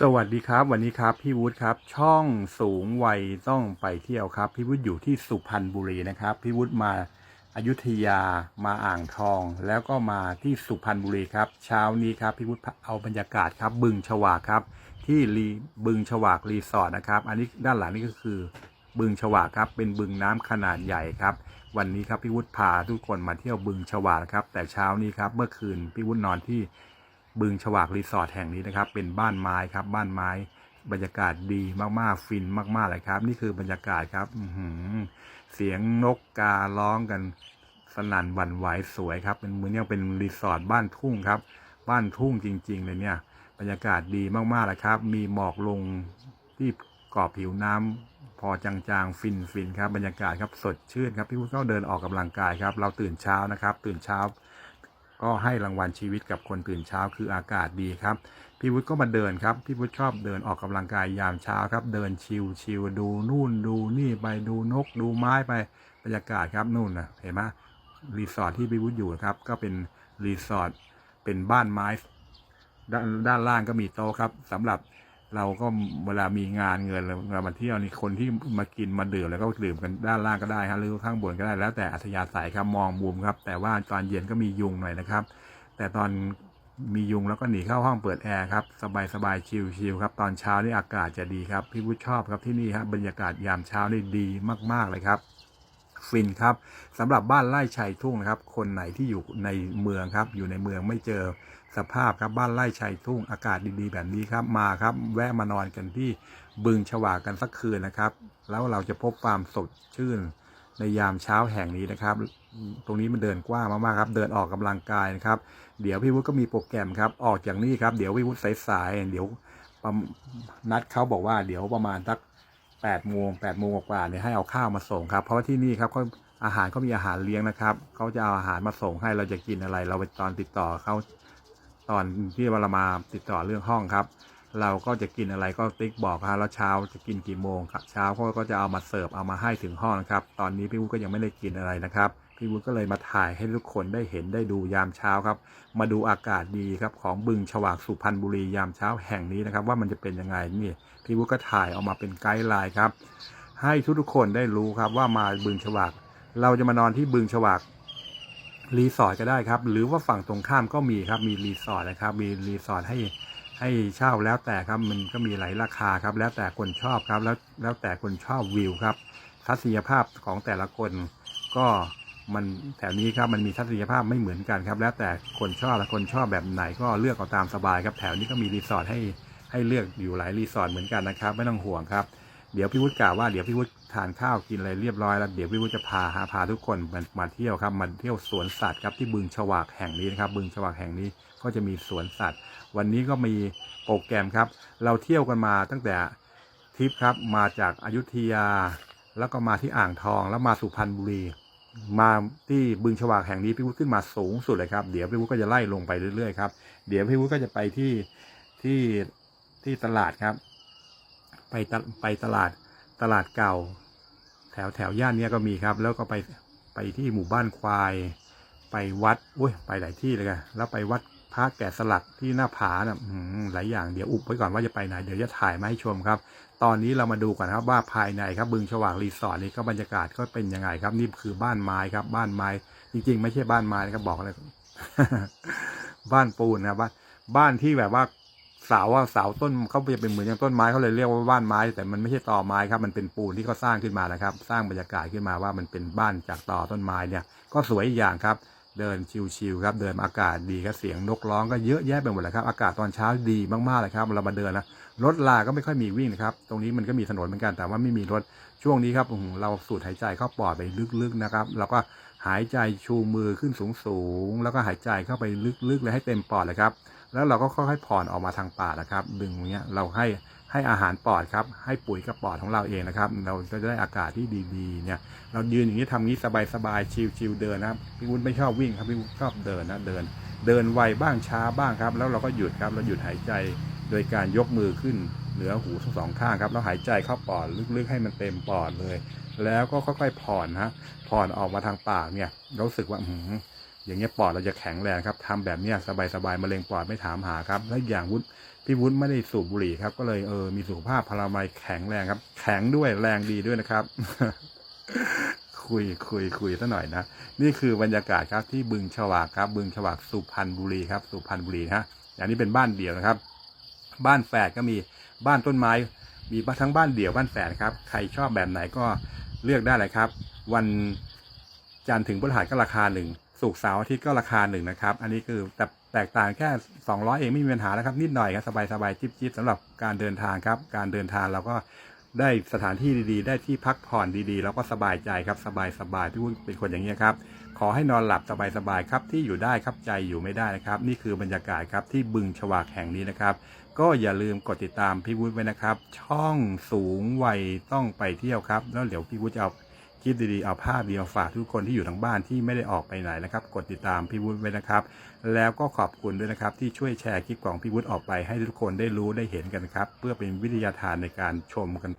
สวัสดีครับ วันนี้ครับพี่วุฒิครับ ช่องสูงวัยต้องไปเที่ยวครับ พี่วุฒิอยู่ที่สุพรรณบุรีนะครับ พี่วุฒิมาอายุทยามาอ่างทอง แล้วก็มาที่สุพรรณบุรีครับ เช้านี้ครับพี่วุฒิเอาบรรยากาศครับ บึงฉวากครับ ที่รีบึงฉวากรีสอร์ทนะครับ อันนี้ด้านหลังนี่ก็คือ บึงฉวากครับ เป็นบึงน้ำขนาดใหญ่ครับ วันนี้ครับพี่วุฒิพาทุกคนมาเที่ยวบึงฉวากครับ แต่เช้านี้ครับเมื่อคืนพี่วุฒินอนที่ บึงฉวากรีสอร์ทแห่งนี้นะครับ เป็นบ้านไม้ครับ บ้านไม้ บรรยากาศดีมากๆ ฟินมากๆเลยครับ นี่คือบรรยากาศครับหือเสียงนกการ้องกันสนั่นหวั่นไหวสวยครับ เป็นเหมือนยังเป็นรีสอร์ทบ้านทุ่งครับ บ้านทุ่งจริง ๆ เลยเนี่ย บรรยากาศดีมากๆเลยครับ มีหมอกลงที่กรอบผิวน้ำพอจางๆ ฟินๆครับ บรรยากาศครับสดชื่นครับพี่พุทธก็เดินออกกำลังกายครับ เราตื่นเช้านะครับ ตื่นเช้า ก็ให้รางวัลชีวิตกับคนตื่นเช้าคืออากาศดีครับ พี่วุฒิก็มาเดินครับ พี่วุฒิชอบเดินออกกำลังกายยามเช้าครับ เดินชิวชิวดูนู่นดูนี่ไปดูนกดูไม้ไปบรรยากาศครับนู่นนะเห็นไหมรีสอร์ทที่พี่วุฒิอยู่ครับ ก็เป็นรีสอร์ทเป็นบ้านไม้ด้านด้านล่างก็มีโต๊ะครับสำหรับ เราก็เวลามีงานเงินเรามาเที่ยวนี่คนที่มากินมาดื่มแล้วก็ดื่มกันด้านล่างก็ได้ครับหรือข้างบนก็ได้แล้วแต่อัธยาศัยครับมองมุมครับ แต่ว่าตอนเย็นก็มียุงหน่อยนะครับ แต่ตอนมียุงแล้วก็หนีเข้าห้องเปิดแอร์ครับสบายสบายชิลชิลครับตอนเช้านี่อากาศจะดีครับพี่วุฒิชอบครับที่นี่ครับบรรยากาศยามเช้านี่ดีมากๆเลยครับ ฟินครับสำหรับบ้านไร่ชัยทุ่งนะครับ คนไหนที่อยู่ในเมืองครับ อยู่ในเมืองไม่เจอสภาพครับบ้านไร่ชัยทุ่งอากาศดีๆ แบบนี้ครับมาครับ แวะมานอนกันที่บึงฉวากกันสักคืนนะครับ แล้วเราจะพบความสดชื่นในยามเช้าแห่งนี้นะครับ ตรงนี้มันเดินกว้างมากๆครับ เดินออกกำลังกายนะครับ เดี๋ยวพี่วุฒิก็มีโปรแกรมครับ ออกจากนี่ครับ เดี๋ยวพี่วุฒิสายๆ เดี๋ยวนัดเขาบอกว่าเดี๋ยวประมาณสัก แปดโมงแปดโมงกว่าเนี่ยให้เอาข้าวมาส่งครับ เพราะว่าที่นี่ครับเขาอาหารเขามีอาหารเลี้ยงนะครับเขาจะเอาอาหารมาส่งให้เราจะกินอะไร เราไปตอนติดต่อเขาตอนที่เรามาติดต่อเรื่องห้องครับ เราก็จะกินอะไรก็ติ๊กบอกครับแล้วเช้าจะกินกี่โมงครับเช้าเขาก็จะเอามาเสิร์ฟเอามาให้ถึงห้องนะครับ ตอนนี้พี่อู๋ก็ยังไม่ได้กินอะไรนะครับ พี่วุฒิก็เลยมาถ่ายให้ทุกคนได้เห็นได้ดูยามเช้าครับ มาดูอากาศดีครับของบึงฉวากสุพรรณบุรียามเช้าแห่งนี้นะครับ ว่ามันจะเป็นยังไงนี่พี่วุฒิก็ถ่ายออกมาเป็นไกด์ไลน์ครับ ให้ทุกๆคนได้รู้ครับว่ามาบึงฉวาก เราจะมานอนที่บึงฉวากรีสอร์ทก็ได้ครับ หรือว่าฝั่งตรงข้ามก็มีครับมีรีสอร์ทนะครับ มีรีสอร์ทให้ให้เช่าแล้วแต่ครับมันก็มีหลายราคาครับ แล้วแต่คนชอบครับแล้วแล้วแต่คนชอบวิวครับทัศนียภาพของแต่ละคนก็ มันแถวนี้ครับมันมีทัศนียภาพไม่เหมือนกันครับ แล้วแต่คนชอบและคนชอบแบบไหนก็เลือกเอาตามสบายครับแถวนี้ก็มีรีสอร์ทให้ให้เลือกอยู่หลายรีสอร์ทเหมือนกันนะครับ ไม่ต้องห่วงครับเดี๋ยวพี่วุฒิกล่าวว่าเดี๋ยวพี่วุฒิทานข้าวกินอะไรเรียบร้อยแล้วเดี๋ยวพี่วุฒิจะพาหาพาทุกคนมามาเที่ยวครับมาเที่ยวสวนสัตว์ครับที่บึงฉวากแห่งนี้นะครับ บึงฉวากแห่งนี้ก็จะมีสวนสัตว์ วันนี้ก็มีโปรแกรมครับ เราเที่ยวกันมาตั้งแต่ทริปครับมาจากอายุทยา แล้วก็มาที่อ่างทองแล้วมาสุพรรณบุรี มาที่บึงฉวากแห่งนี้พี่วุฒิขึ้นมาสูงสุดเลยครับ เดี๋ยวพี่วุฒิก็จะไล่ลงไปเรื่อยๆครับ เดี๋ยวพี่วุฒิก็จะไปที่ที่ที่ตลาดครับ ไปตไปตลาดตลาดเก่า แถวแถวย่านนี้ก็มีครับ แล้วก็ไปไปที่หมู่บ้านควาย ไปวัดอุ้ยไปหลายที่เลยครับแล้วไปวัด พระแกะสลักที่หน้าผานะ่ะอื้อหือหลายอย่างเดี๋ยวอุบไว้ก่อนว่าจะไปไหนเดี๋ยวจะถ่ายมาให้ชมครับ ตอนนี้เรามาดูก่อนครับว่าภายในครับบึงฉวากรีสอร์ทนี่ก็บรรยากาศก็เป็นยังไงครับนี่คือบ้านไม้ครับ บ้านไม้ จริง ๆ ไม่ใช่บ้านไม้นะครับบอกเลยบ้านปูนนะบ้านบ้านที่แบบว่าเสาอะเสาต้นเขาจะเป็นเหมือนอย่างต้นไม้เขาเลยเรียกว่าบ้านไม้ แต่มันไม่ใช่ตอไม้ครับ มันเป็นปูนที่เขาสร้างขึ้นมานะครับ สร้างบรรยากาศขึ้นมาว่ามันเป็นบ้านจากตอต้นไม้เนี่ย ก็สวยอย่างครับ เดินชิวๆครับเดินอากาศดีครับเสียงนกร้องก็เยอะแยะไปหมดเลยครับอากาศตอนเช้าดีมากๆเลยครับเรามาเดินนะรถลาก็ไม่ค่อยมีวิ่งนะครับตรงนี้มันก็มีถนนเหมือนกันแต่ว่าไม่มีรถช่วงนี้ครับเราสูดหายใจเข้าปอดไปลึกๆนะครับเราก็หายใจชูมือขึ้นสูงๆแล้วก็หายใจเข้าไปลึกๆเลยให้เต็มปอดเลยครับแล้วเราก็ค่อยๆผ่อนออกมาทางปากนะครับ ดึงอย่างเงี้ยเราให้ ให้อาหารปอดครับ ให้ปุ๋ยกับปอดของเราเองนะครับ เราจะได้อากาศที่ดีๆ เนี่ย เรายืนอย่างนี้ทำงี้สบายๆ ชิลๆ เดินนะครับ พี่วุฒิไม่ชอบวิ่งครับ พี่วุฒิชอบเดินนะ เดิน เดินไวบ้างช้าบ้างครับ แล้วเราก็หยุดครับ เราหยุดหายใจโดยการยกมือขึ้นเหนือหูทั้งสองข้างครับ แล้วหายใจเข้าปอดลึกๆ ให้มันเต็มปอดเลย แล้วก็ค่อยๆ ผ่อนฮะ ผ่อนออกมาทางปากเนี่ยเรารู้สึกว่า อย่างเงี้ยปอดเราจะแข็งแรงครับทำแบบเนี้ยสบายๆมะเร็งปอดไม่ถามหาครับ และอย่างวุฒิพี่วุฒิไม่ได้สูบบุหรี่ครับ ก็เลยเออมีสุขภาพพลามัยแข็งแรงครับ แข็งด้วยแรงดีด้วยนะครับ คุยคุยคุยซะหน่อยนะนี่คือบรรยากาศครับที่บึงฉวากครับ บึงฉวากสุพรรณบุรีครับ สุพรรณบุรีนะฮะอย่างนี้เป็นบ้านเดี่ยวนะครับ บ้านแฝดก็มีบ้านต้นไม้ มีทั้งบ้านเดี่ยวบ้านแฝดครับใครชอบแบบไหนก็เลือกได้เลยครับ วันจันทร์ถึงพฤหัสก็ราคาหนึ่ง ศุกเสาร์อาทิตย์ก็ราคาหนึ่งนะครับ อันนี้คือแต่แตกต่างแค่ 200 เองไม่มีปัญหาแล้วครับ นิดหน่อยครับสบายๆจิ๊บๆสำหรับการเดินทางครับ การเดินทางเราก็ได้สถานที่ดีๆ ได้ที่พักผ่อนดีๆ แล้วก็สบายใจครับสบายๆพี่วุฒิเป็นคนอย่างนี้ครับ ขอให้นอนหลับสบายๆครับที่อยู่ได้ครับใจอยู่ไม่ได้นะครับ นี่คือบรรยากาศครับที่บึงฉวากแห่งนี้นะครับ ก็อย่าลืมกดติดตามพี่วุฒิไว้นะครับ ช่องสูงวัยต้องไปเที่ยวครับ แล้วเดี๋ยวพี่วุฒิจะเอา คลิปดีๆ เอาภาพดีมาฝากทุกคนที่อยู่ทางบ้านที่ไม่ได้ออกไปไหนนะครับ กดติดตามพี่วุฒิไว้นะครับ แล้วก็ขอบคุณด้วยนะครับ ที่ช่วยแชร์คลิปของพี่วุฒิออกไปให้ทุกคนได้รู้ได้เห็นกันครับ เพื่อเป็นวิทยาทานในการชมกัน